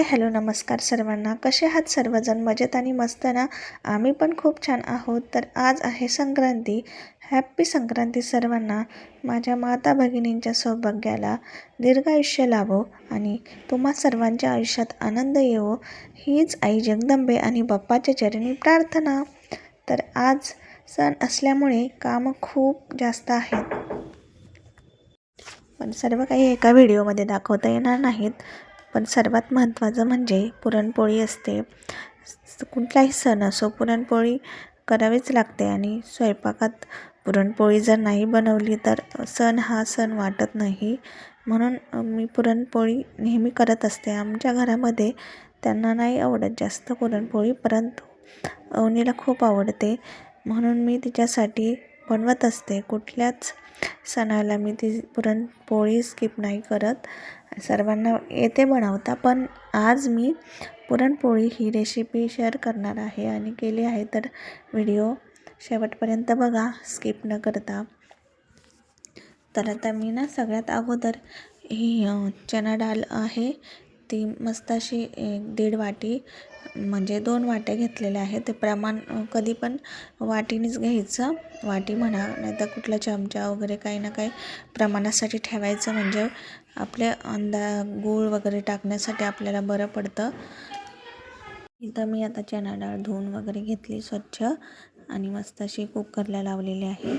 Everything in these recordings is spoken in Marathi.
हाय हॅलो नमस्कार सर्वांना. कसे आहात सर्वजण? मजेत आणि मस्त ना? आम्ही पण खूप छान आहोत. तर आज आहे संक्रांती. हॅप्पी संक्रांती सर्वांना. माझ्या माता भगिनींच्या सौभाग्याला दीर्घायुष्य लाभो आणि तुम्हा सर्वांच्या आयुष्यात आनंद येवो. हीच आई जगदंबे आणि बाप्पाच्या चरणी प्रार्थना. तर आज सण असल्यामुळे कामं खूप जास्त आहेत. पण सर्व काही एका व्हिडिओमध्ये दाखवता येणार नाहीत. पण सर्वात महत्त्वाचं म्हणजे पुरणपोळी असते. कुठलाही सण असो पुरणपोळी करावीच लागते आणि स्वयंपाकात पुरणपोळी जर नाही बनवली तर सण हा सण वाटत नाही. म्हणून मी पुरणपोळी नेहमी करत असते. आमच्या घरामध्ये त्यांना नाही आवडत जास्त पुरणपोळी परंतु अवनीला खूप आवडते. म्हणून मी तिच्यासाठी बनवत असते. कुठल्याच सणाला मी ती पुरणपोळी स्किप नाही करत. सर्वांना येते बनवता पण आज मी पुरणपोळी ही रेसिपी शेअर करणार आहे आणि केली आहे तर व्हिडिओ शेवटपर्यंत बघा स्किप न करता. तर आता मी ना सगळ्यात अगोदर ही चना चणा डाळ आहे ती मस्त अशी एक दीड वाटी म्हणजे दोन वाट्या घेतलेल्या आहेत. ते प्रमाण कधी पण वाटीनेच घ्यायचं. वाटी म्हणा नाहीतर कुठला चमचा वगैरे काही ना काही प्रमाणासाठी ठेवायचं. म्हणजे आपल्या अंदा गूळ वगैरे टाकण्यासाठी आपल्याला बरं पडतं. इथं मी आता चणा डाळ धुवून वगैरे घेतली स्वच्छ आणि मस्त अशी कुकरला लावलेली आहे.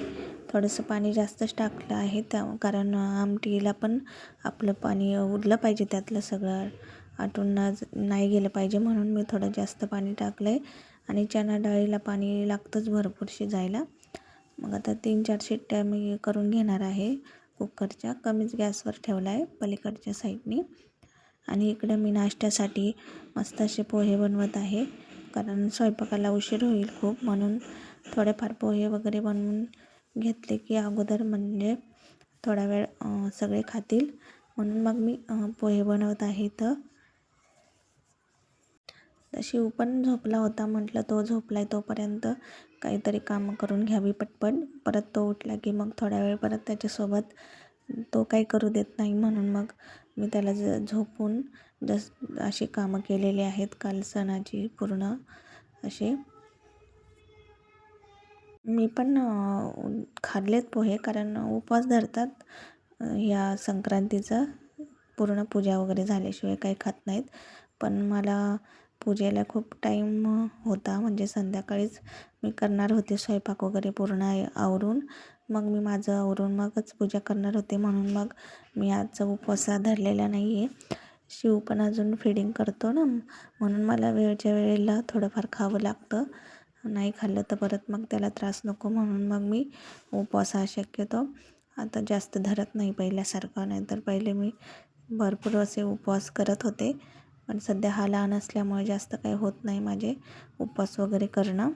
थोडंसं पाणी जास्तच टाकलं आहे त्या कारण आमटीला पण आपलं पाणी उरलं पाहिजे त्यातलं सगळं. आटून ना नाही गेलं पाहिजे म्हणून मी थोडं जास्त पाणी टाकलं आहे आणि चणा डाळीला पाणी लागतंच भरपूर शिजायला मग आता तीन चार शिट्ट्या मी करून घेणार आहे कुकरच्या. कमीच गॅसवर ठेवला आहे पलीकडच्या साईडनी. आणि इकडं मी नाश्त्यासाठी मस्त असे पोहे बनवत आहे. कारण स्वयंपाकाला उशीर होईल खूप. म्हणून थोडेफार पोहे वगैरे बनवून घेतले की अगोदर म्हणजे थोडा वेळ सगळे खातील. म्हणून मग मी पोहे बनवत आहे इथं. शिव पण झोपला होता म्हटलं तो झोपलाय तोपर्यंत काहीतरी कामं करून घ्यावी पटपट. परत तो उठला की मग थोड्या वेळ परत त्याच्यासोबत तो काही करू देत नाही म्हणून मग मी त्याला ज झोपून जस अशी कामं केलेली आहेत. काल सणाची पूर्ण असे मी पण खाल्लेत पोहे कारण उपवास धरतात. या संक्रांतीचा पूर्ण पूजा वगैरे झाल्याशिवाय काही खात नाहीत. पण मला पूजेला खूप टाईम होता. म्हणजे संध्याकाळीच मी करणार होते स्वयंपाक वगैरे पूर्ण आहे आवरून. मग मी माझं आवरून मगच पूजा करणार होते. म्हणून मग मी आजचा उपवास धरलेला नाही आहे शिव पण अजून फिडिंग करतो ना. म्हणून मला वेळच्या वेळेला थोडंफार खावं लागतं. नाही खाल्लं तर परत मग त्याला त्रास नको. म्हणून मग मी उपवास हा शक्यतो आता जास्त धरत नाही पहिल्यासारखं. नाहीतर पहिले मी भरपूर असे उपवास करत होते. पण सध्या हा लहान असल्यामुळे जास्त काही होत नाही माझे उपवास वगैरे करणं.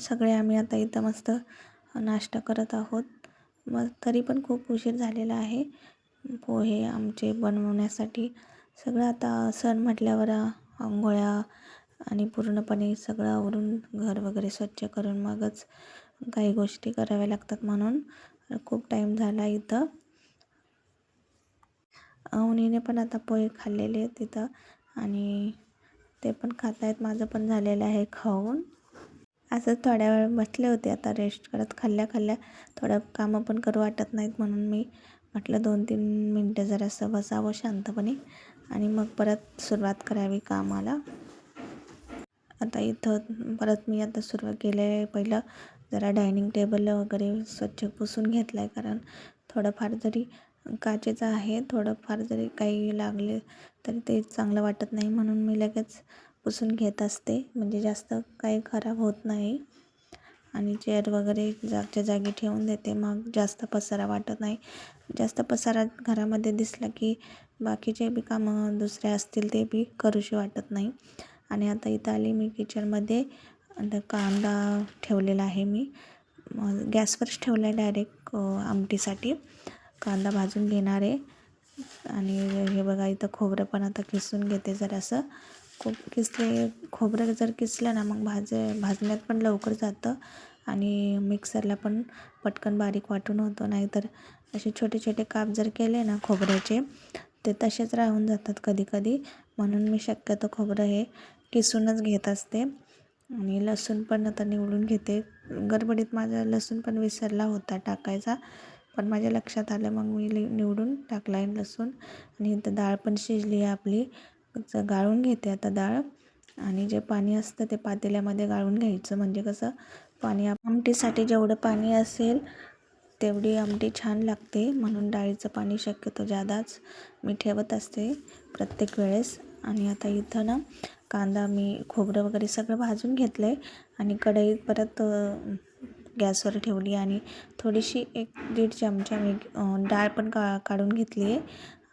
सगळे आम्ही आता इथं मस्त नाश्ता करत आहोत. मग तरी पण खूप उशीर झालेला आहे. पोहे आमचे बनवण्यासाठी सगळं आता सण म्हटल्यावर आंघोळ्या आणि पूर्णपणे सगळं आवरून घर वगैरे स्वच्छ करून मगच काही गोष्टी कराव्या लागतात म्हणून खूप टाईम झाला इथं. अवनीने पण आता पोहे खाल्लेले आहेत तिथं आणि ते पण खात आहेत माझं पण झालेलं आहे खाऊन. असं थोड्या वेळ बसले होते आता रेस्ट करत. खाल्ल्या खाल्ल्या थोडं कामं पण करू वाटत नाहीत म्हणून मी म्हटलं दोन तीन मिनटं जरासं बसावं शांतपणे आणि मग परत सुरुवात करावी कामाला. आता इथं परत मी आता सुरुवात केले आहे पहिलं जरा डायनिंग टेबल वगैरे स्वच्छ पुसून घेतलं आहे कारण थोडंफार जरी काचेचं आहे. थोडंफार जरी काही लागले तरी ते चांगलं वाटत नाही म्हणून मी लगेच पुसून घेत असते. म्हणजे जास्त काही खराब होत नाही. आणि चेअर वगैरे जागच्या जागी ठेवून देते. मग जास्त पसारा वाटत नाही. जास्त पसारा घरामध्ये दिसला की बाकीचे बी कामं दुसरे असतील ते बी करूशी वाटत नाही. आणि आता इथं आली मी किचनमध्ये. कांदा ठेवलेला आहे मी. गॅसवरच ठेवला आहे डायरेक्ट आमटीसाठी. कांदा भाजून घेणार आहे. आणि हे बघा इथं खोबरं पण आता किसून घेते जरासं. खूप किसले खोबरं जर किसलं ना मग भाज भाजण्यात पण लवकर जातं. आणि मिक्सरला पण पटकन बारीक वाटून होतो. नाहीतर असे छोटे छोटे काप जर केले ना खोबऱ्याचे ते तसेच राहून जातात कधी कधी. म्हणून मी शक्यतो खोबरं हे किसूनच घेत असते. आणि लसूण पण आता निवडून घेते. गडबडीत माझा लसूण पण विसरला होता टाकायचा. पण माझ्या लक्षात आलं मग मी लि निवडून टाकला आहे लसूण. आणि इथं डाळ पण शिजली आहे आपली. गाळून घेते आता डाळ. आणि जे पाणी असतं ते पातेल्यामध्ये गाळून घ्यायचं. म्हणजे कसं पाणी आमटीसाठी जेवढं पाणी असेल तेवढी आमटी छान लागते. म्हणून डाळीचं पाणी शक्यतो जादाच मी ठेवत असते प्रत्येक वेळेस. आणि आता इथं ना कांदा मी खोबरं वगैरे सगळं भाजून घेतलं आहे आणि कढईत परत गॅसवर ठेवली आणि थोडीशी एक दीड चमचा मी डाळ पण का काढून घेतली आहे.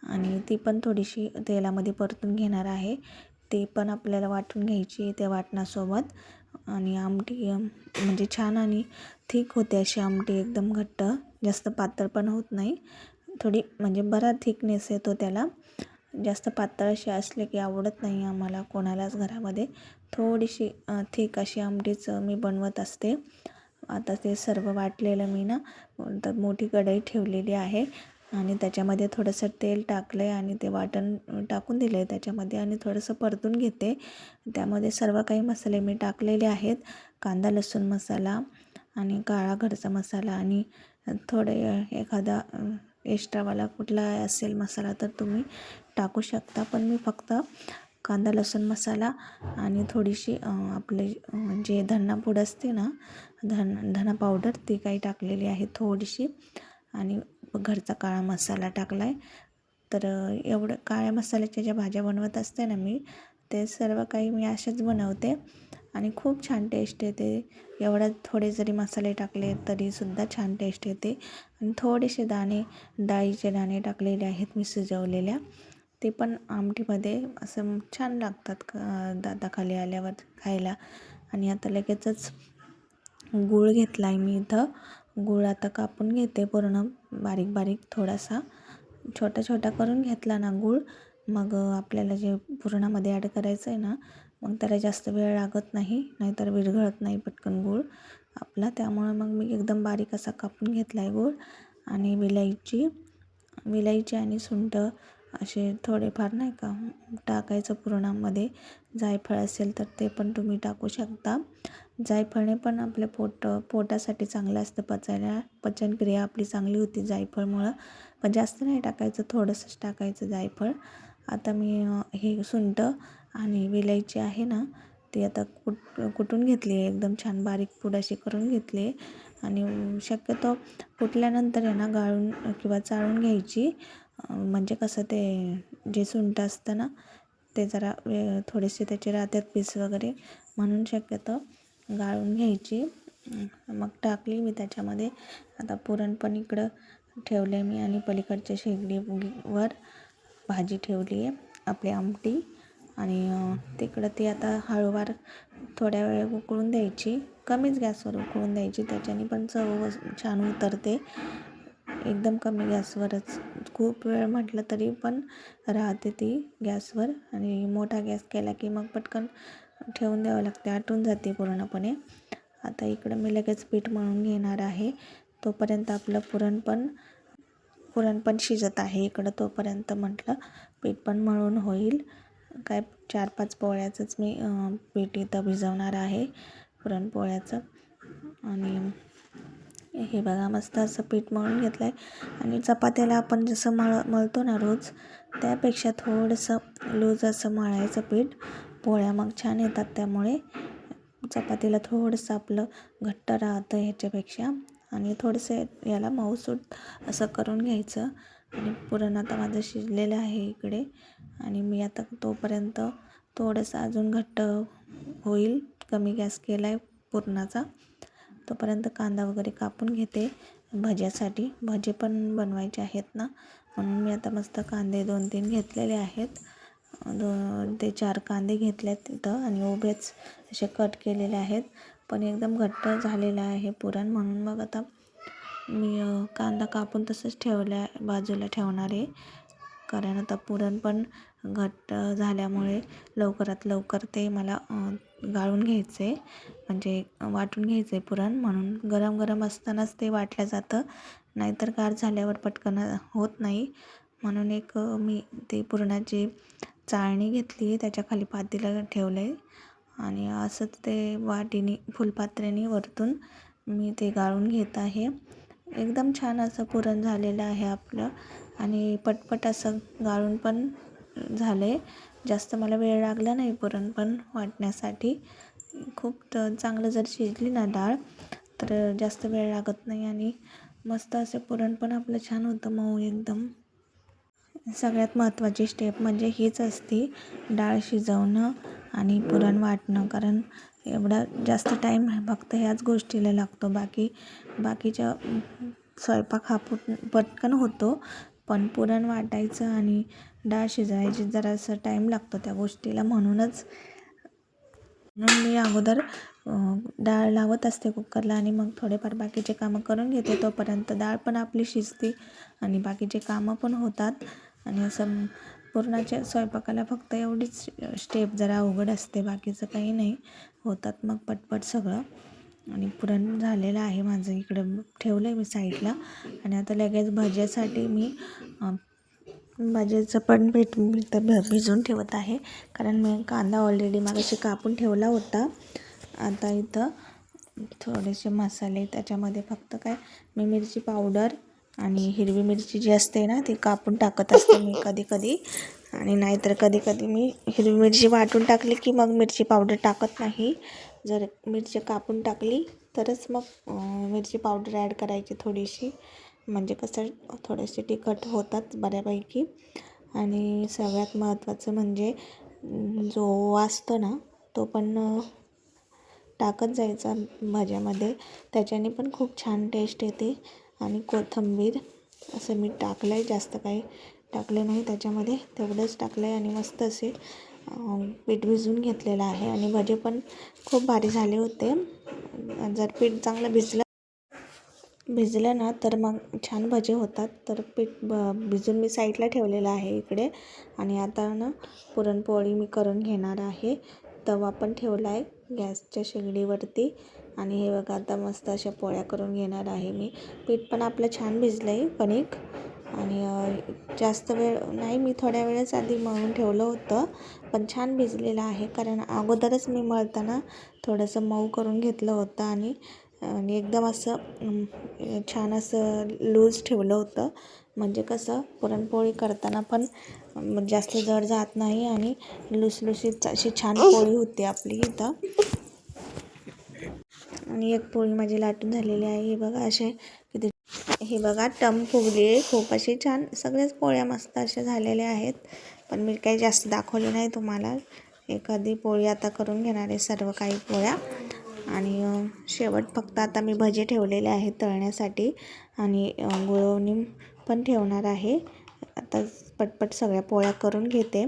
आणि ती पण थोडीशी तेलामध्ये परतून घेणार आहे. ती पण आपल्याला वाटून घ्यायची त्या वाटणासोबत. आणि आमटी म्हणजे छान आणि थिक होते अशी आमटी एकदम घट्ट. जास्त पातळ पण होत नाही. थोडी म्हणजे बरा थिकनेस येतो त्याला. जास्त पातळ अशी असले की आवडत नाही आम्हाला कोणालाच घरामध्ये. थोडीशी थिक अशी आमटीच मी बनवत असते. आता ते सर्व वाटलेलं मी ना तर मोठी कढई ठेवलेली आहे आणि त्याच्यामध्ये थोडंसं तेल टाकलं आहे आणि ते वाटण टाकून दिलं आहे त्याच्यामध्ये आणि थोडंसं परतून घेते. त्यामध्ये सर्व काही मसाले मी टाकलेले आहेत कांदा लसूण मसाला आणि काळा घरचा मसाला आणि थोडे एखादा एक्स्ट्रावाला कुठला असेल मसाला तर तुम्ही टाकू शकता पण मी फक्त कांदा लसूण मसाला आणि थोडीशी आपले जे धना असते ना धन धना पावडर ती काही टाकलेली आहे थोडीशी. आणि घरचा काळा मसाला टाकला आहे तर एवढं काळ्या मसाल्याच्या ज्या भाज्या बनवत असते ना मी ते सर्व काही मी असेच बनवते. आणि खूप छान टेस्ट येते. एवढ्या थोडे जरी मसाले टाकले तरीसुद्धा छान टेस्ट येते. आणि थोडेसे दाणे डाळीचे दाणे टाकलेले आहेत मी शिजवलेल्या. ते पण आमटीमध्ये असं छान लागतात क दाताखाली आल्यावर खायला. आणि आता लगेचच गूळ घेतला आहे मी इथं. गूळ आता कापून घेते पूर्ण बारीक बारीक थोडासा. छोटा छोटा करून घेतला ना गूळ. मग आपल्याला जे पुरणामध्ये ॲड करायचं आहे ना मग त्याला जास्त वेळ लागत नाही नाहीतर विरघळत नाही पटकन गूळ आपला. त्यामुळे मग मी एकदम बारीक असा कापून घेतला आहे गूळ आणि विलायची विलायची आणि सुंठ असे थोडेफार नाही का टाकायचं पुरणामध्ये जायफळ असेल तर ते पण तुम्ही टाकू शकता. जायफळने पण आपल्या पोट पोटासाठी चांगलं असतं. पचायला पचनक्रिया आपली चांगली होती जायफळमुळं. पण जास्त नाही टाकायचं थोडंसंच टाकायचं जायफळ. आता मी हे सुंट आणि विलायची आहे ना ती आता कुट कुटून घेतली आहे. एकदम छान बारीक पूड अशी करून घेतली आहे. आणि शक्यतो कुटल्यानंतर आहे ना गाळून किंवा चाळून घ्यायची. म्हणजे कसं ते जे सुंठ असतं ना ते जरा वे थोडेसे त्याचे राहतात पीस वगैरे म्हणून शक्यतो गाळून घ्यायची. मग टाकली मी त्याच्यामध्ये. आता पुरण पण इकडं ठेवले मी आणि पलीकडच्या शेगडीवर भाजी ठेवली आहे आपली आमटी. आणि तिकडं ती आता हळूवार थोड्या वेळ उकळून द्यायची. कमीच गॅसवर उकळून द्यायची त्याच्याने पण चव छान उतरते. एकदम कमी गॅसवरच. खूप वेळ म्हटलं तरी पण राहते ती गॅसवर आणि मोठा गॅस केला की मग पटकन ठेवून द्यावं लागते आटून जाते पूर्णपणे. आता इकडं मी लगेच पीठ मळून घेणार आहे. तोपर्यंत आपलं पुरण पण पुरण पण शिजत आहे इकडं तोपर्यंत म्हटलं. पीठ पण मळून होईल. काय चार पाच पोळ्याचंच मी पीठ इथं भिजवणार आहे पुरणपोळ्याचं आणि हे बघा मस्त असं पीठ मळून घेतलं आहे आणि चपात्याला आपण जसं मळ मळतो ना रोज त्यापेक्षा थोडंसं लूज असं मळायचं पीठ. पोळ्या मग छान येतात त्यामुळे. चपातीला थोडंसं आपलं घट्ट राहतं ह्याच्यापेक्षा. आणि थोडंसं याला मऊसूट असं करून घ्यायचं. आणि पुरण आता माझं शिजलेलं आहे इकडे. आणि मी आता तोपर्यंत थोडंसं अजून घट्ट होईल. कमी गॅस केला आहे पुरणाचा. तोपर्यंत कांदा वगैरे कापून घेते. भज्यासाठी. भजे पण बनवायचे आहेत ना. म्हणून मी आता मस्त कांदे दोन तीन घेतलेले आहेत. दोन ते चार कांदे घेतलेत तिथं आणि उभेच असे कट केलेले आहेत. पण एकदम घट्ट झालेलं आहे पुरण. म्हणून मग आता मी कांदा कापून तसंच ठेवल्या बाजूला ठेवणार आहे. कारण आता पुरण पण घट्ट झाल्यामुळे लवकरात लवकर ते मला गाळून घ्यायचं आहे म्हणजे वाटून घ्यायचं आहे पुरण म्हणून. गरम गरम असतानाच ते वाटलं जातं नाहीतर गार झाल्यावर पटकन होत नाही. म्हणून एक मी ते पुरणाची चाळणी घेतली आहे त्याच्याखाली पातेलं ठेवलं आहे आणि असंच ते वाटीने फुलपात्र्याने वरतून मी ते गाळून घेत आहे. एकदम छान असं पुरण झालेलं आहे आपलं. आणि पटपट असं गाळून पण झालं आहे जास्त मला वेळ लागला नाही पुरण पण वाटण्यासाठी. खूप चांगलं जर शिजली ना डाळ तर जास्त वेळ लागत नाही आणि मस्त असे पुरण पण आपलं छान होतं मऊ एकदम. सगळ्यात महत्त्वाची स्टेप म्हणजे हीच असते डाळ शिजवणं आणि पुरण वाटणं. कारण एवढा जास्त टाईम फक्त ह्याच गोष्टीला लागतो. बाकी बाकीच्या स्वयंपाक हा पुट पटकन होतो. पण पुरण वाटायचं आणि डाळ शिजवायची जरासं टाईम लागतो त्या गोष्टीला. म्हणूनच म्हणून मी अगोदर डाळ लावत असते कुकरला आणि मग थोडेफार बाकीचे कामं करून घेते तोपर्यंत. डाळ पण आपली शिजते आणि बाकीचे कामं पण होतात. आणि असं पुरणाच्या स्वयंपाकाला फक्त एवढीच स्टेप जरा अवघड असते बाकीचं काही नाही. होतात मग पटपट सगळं. आणि पुरण झालेलं आहे माझं. इकडं ठेवलं आहे मी साईडला आणि आता लगेच भाज्यासाठी मी भाज्याचं पण पीठ मी तर भिजवून ठेवत आहे. कारण मी कांदा ऑलरेडी मागाशी कापून ठेवला होता. आता इथं थोडेसे मसाले त्याच्यामध्ये फक्त काय मी मिरची पावडर आणि हिरवी मिरची जी असते ना ती कापून टाकत असते मी कधी कधी आणि नाहीतर कधी कधी मी हिरवी मिरची वाटून टाकली की मग मिरची पावडर टाकत नाही. जर मिरची कापून टाकली तरच मग मिरची पावडर ॲड करायची थोडीशी. म्हणजे कसं थोडेसे तिखट होतात बऱ्यापैकी. आणि सगळ्यात महत्त्वाचं म्हणजे जो वासतो ना तो पण टाकत जायचा भाज्यामध्ये. त्याच्याने पण खूप छान टेस्ट येते. आणि कोथिंबीर असं मी टाकलं आहे जास्त काही टाकले नाही त्याच्यामध्ये. तेवढंच टाकलं आहे आणि मस्त असे पीठ भिजवून घेतलेलं आहे. आणि भजे पण खूप भारी झाले होते. जर पीठ चांगलं भिजलं भिजलं ना तर मग छान भजे होतात. तर पीठ ब भिजून मी साईडला ठेवलेलं आहे इकडे. आणि आता ना पुरणपोळी मी करून घेणार आहे. तवा पण ठेवला आहे गॅसच्या शेगडीवरती. आणि हे बघा आता मस्त अशा पोळ्या करून घेणार आहे मी. पीठ पण आपलं छान भिजलं आहे कणिक. आणि जास्त वेळ नाही मी थोड्या वेळेस आधी मळून ठेवलं होतं. पण छान भिजलेलं आहे कारण अगोदरच मी मळताना थोडंसं मऊ करून घेतलं होतं. आणि आणि एकदम असं छान असं लूज ठेवलं होतं. म्हणजे कसं पुरणपोळी करताना पण जास्त जड जात नाही आणि लुसलुशीत अशी छान पोळी होती आपली इथं. आणि एक पोळी माझी लाटून झालेली आहे. हे बघा असे किती हे बघा टम फुगली आहे खूप अशी छान सगळ्याच पोळ्या मस्त अशा झालेल्या आहेत. पण मी काही जास्त दाखवले नाही तुम्हाला. एखादी पोळी आता करून घेणार आहे सर्व काही पोळ्या. आणि शेवट फक्त आता मी भजे ठेवलेले आहेत तळण्यासाठी आणि गुळवणी पण ठेवणार आहे. आता पटपट सगळ्या पोळ्या करून घेते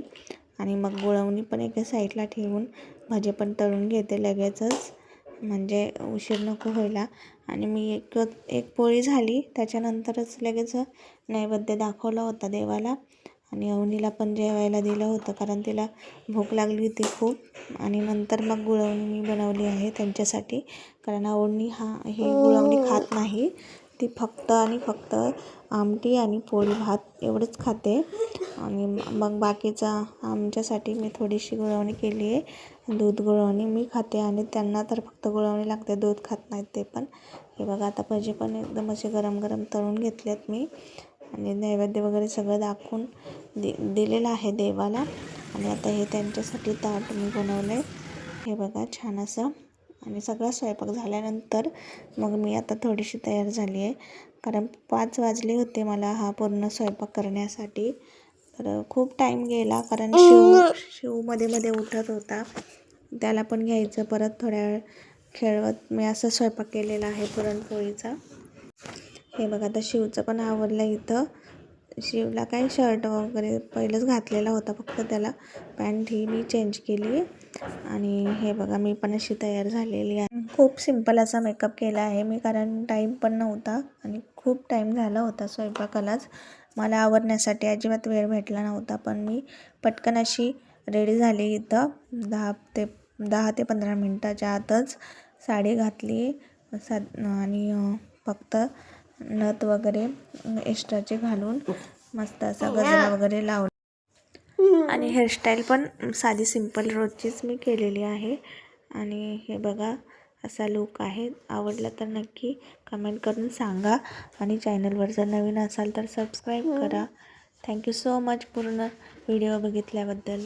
आणि मग गुळवणी पण एका साईडला ठेवून भजे पण तळून घेते लगेचच. म्हणजे उशीर नको व्हायला. आणि मी एक एक पोळी झाली त्याच्यानंतरच लगेच नैवेद्य दाखवला होता देवाला. आणि अवनीला पण जेवायला दिलं होतं कारण तिला भूक लागली होती खूप. आणि नंतर मग गुळवणी मी बनवली आहे त्यांच्यासाठी कारण अवनी हा हे गुळवणी खात नाही. ती फक्त आणि फक्त आमटी आणि पोळी भात एवढंच खाते. आणि मग बाकीचा आमच्यासाठी मी थोडीशी गुळवणी केली आहे. दूध गुळवणी मी खाते आणि त्यांना तर फक्त गुळवणी लागते दूध खात नाहीत ते पण. हे बघा आता भजे पण एकदम असे गरम गरम तळून घेतलेत मी. आणि नैवेद्य वगैरे सगळं दाखवून दि दिलेलं आहे देवाला. आणि आता हे त्यांच्यासाठी ताट मी बनवलं आहे हे बघा छान असं. आणि सगळा स्वयंपाक झाल्यानंतर मग मी आता थोडीशी तयार झाली आहे. कारण पाच वाजले होते मला हा पूर्ण स्वयंपाक करण्यासाठी. तर खूप टाईम गेला कारण शिव शिवमध्ये मध्ये उठत होता. त्याला पण घ्यायचं. परत थोड्या वेळ खेळवत मी असं स्वयंपाक केलेला आहे पुरणपोळीचा. हे बघा आता शिवचं पण आवडलं इथं. शिवला काय शर्ट वगैरे पहिलंच घातलेला होता फक्त त्याला. पॅन्ट ही मी चेंज केली. आणि हे बघा मी पण अशी तयार झालेली आहे. खूप सिंपल असा मेकअप केला आहे मी कारण टाईम पण नव्हता आणि खूप टाईम झाला होता स्वयंपाकालाच. मला आवडण्यासाठी अजिबात वेळ भेटला नव्हता पण मी पटकन अशी रेडी झाली इथं. दहा ते दहा ते पंधरा मिनटाच्या आतच साडी घातली. सा आणि फक्त नथ वगैरे एक्स्ट्राचे घालून मस्त असा गजरा वगैरे लावला आणि हेअरस्टाईल पण साधी सिंपल रोजचीच मी केलेली आहे. आणि हे बघा असा लूक आहे. आवडला तर नक्की कमेंट करून सांगा. आणि चॅनलवर जर नवीन असाल तर सबस्क्राईब करा. थँक्यू सो मच पूर्ण व्हिडिओ बघितल्याबद्दल.